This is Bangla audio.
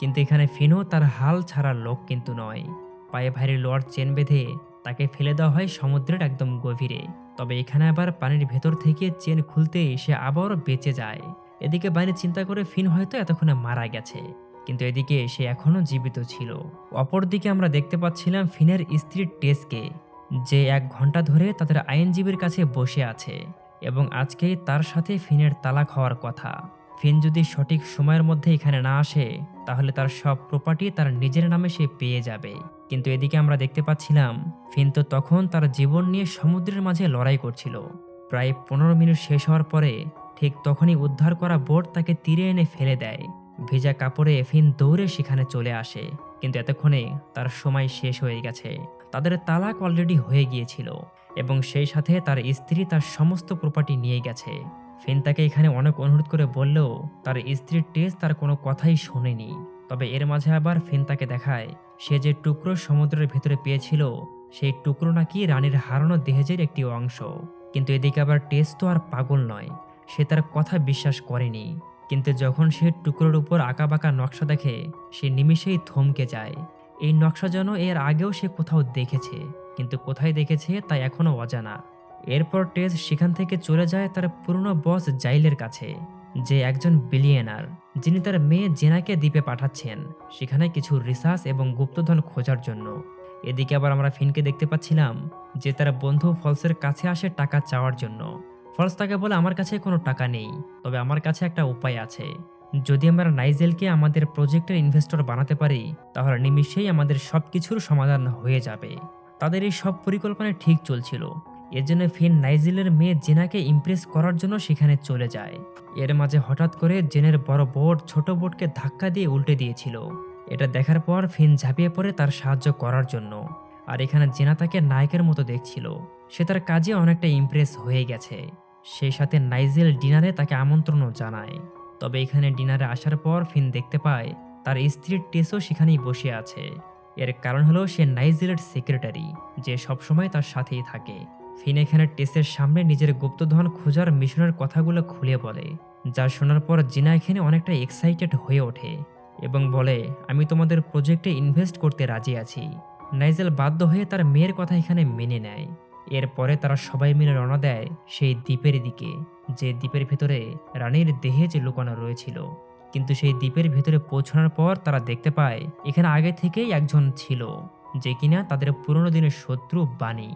কিন্তু এখানে ফিনও তার হাল ছাড়ার লোক কিন্তু নয়। পায়ে ভারী লোয়ার চেন বেঁধে তাকে ফেলে দেওয়া হয় সমুদ্রের একদম গভীরে। তবে এখানে আবার পানির ভেতর থেকে চেন খুলতে সে আবারও বেঁচে যায়। এদিকে বাইরে চিন্তা করে ফিন হয়তো এতক্ষণে মারা গেছে। কিন্তু এদিকে সে এখনও জীবিত ছিল। অপরদিকে আমরা দেখতে পাচ্ছিলাম ফিনের স্ত্রী টেসকে, যে এক ঘণ্টা ধরে তাদের আইনজীবীর কাছে বসে আছে এবং আজকেই তার সাথে ফিনের তালাক হওয়ার কথা। ফিন যদি সঠিক সময়ের মধ্যে এখানে না আসে, তাহলে তার সব প্রপার্টি তার নিজের নামে সে পেয়ে যাবে। কিন্তু এদিকে আমরা দেখতে পাচ্ছিলাম, ফিন তো তখন তার জীবন নিয়ে সমুদ্রের মাঝে লড়াই করছিল। প্রায় পনেরো মিনিট শেষ হওয়ার পরে, ঠিক তখনই উদ্ধার করা বোট তাকে তীরে এনে ফেলে দেয়। ভেজা কাপড়ে ফিন দৌড়ে সেখানে চলে আসে, কিন্তু এতক্ষণে তার সময় শেষ হয়ে গেছে। তাদের তালাক অলরেডি হয়ে গিয়েছিল, এবং সেই সাথে তার স্ত্রী তার সমস্ত প্রপার্টি নিয়ে গেছে। ফিন তাকে এখানে অনেক অনুরোধ করে বললেও তার স্ত্রীর টেস তার কোনো কথাই শোনেনি। তবে এর মাঝে আবার ফিন তাকে দেখায়, সে যে টুকরো সমুদ্রের ভেতরে পেয়েছিল, সেই টুকরো নাকি রানীর হারানো দেহেজের একটি অংশ। কিন্তু এদিকে আবার টেস তো আর পাগল নয়, সে তার কথা বিশ্বাস করেনি। কিন্তু যখন সে টুকরোর উপর আঁকাবাঁকা নকশা দেখে, সে নিমিষেই থমকে যায়। এই নকশা যেন এর আগেও সে কোথাও দেখেছে, কিন্তু কোথায় দেখেছে তা এখনও অজানা। এরপর টেস সেখান থেকে চলে যায় তার পুরনো বস জাইলের কাছে, যে একজন বিলিয়নার, যিনি তার মেয়ে জেনাকে দ্বীপে পাঠাচ্ছেন, সেখানে কিছু রিসার্চ এবং গুপ্তধন খোঁজার জন্য। এদিকে আবার আমরা ফিনকে দেখতে পাচ্ছিলাম, যে তার বন্ধু ফলসের কাছে আসে টাকা চাওয়ার জন্য। ফলস তাকে বলে, আমার কাছে কোনো টাকা নেই, তবে আমার কাছে একটা উপায় আছে। যদি আমরা নাইজেলকে আমাদের প্রজেক্টের ইনভেস্টর বানাতে পারি, তাহলে নিমিষেই আমাদের সব কিছুর সমাধান হয়ে যাবে। তাদের এই সব পরিকল্পনা ঠিক চলছিল। এর জন্য ফিন নাইজেলের মেয়ে জেনাকে ইমপ্রেস করার জন্য সেখানে চলে যায়। এর মাঝে হঠাৎ করে জেনের বড় বোট, ছোট বোটকে ধাক্কা দিয়ে উল্টে দিয়েছিল। এটা দেখার পর ফিন ঝাঁপিয়ে পড়ে তার সাহায্য করার জন্য। আর এখানে জেনা তাকে নায়কের মতো দেখছিল। সে তার কাজে অনেকটা ইমপ্রেস হয়ে গেছে। সেই সাথে নাইজেল ডিনারে তাকে আমন্ত্রণও জানায়। তবে এখানে ডিনারে আসার পর ফিন দেখতে পায়, তার স্ত্রীর টেসও সেখানেই বসে আছে। এর কারণ হলো সে নাইজেলের সেক্রেটারি যে সবসময় তার সাথেই থাকে। ফিন এখানে টেসের সামনে নিজের গুপ্তধন খোঁজার মিশনের কথাগুলো খুলে বলে, যা শোনার পর জিনা এখানে অনেকটা এক্সাইটেড হয়ে ওঠে এবং বলে, আমি তোমাদের প্রজেক্টে ইনভেস্ট করতে রাজি আছি। নাইজেল বাধ্য হয়ে তার মেয়ের কথা এখানে মেনে নেয়। এরপরে তারা সবাই মিলে রওনা দেয় সেই দ্বীপের দিকে, যে দ্বীপের ভেতরে রানীর দেহে যে লুকানো রয়েছিল। কিন্তু সেই দ্বীপের ভেতরে পৌঁছানোর পর তারা দেখতে পায়, এখানে আগে থেকেই একজন ছিল, যে কিনা তাদের পুরনো দিনের শত্রু বাণী।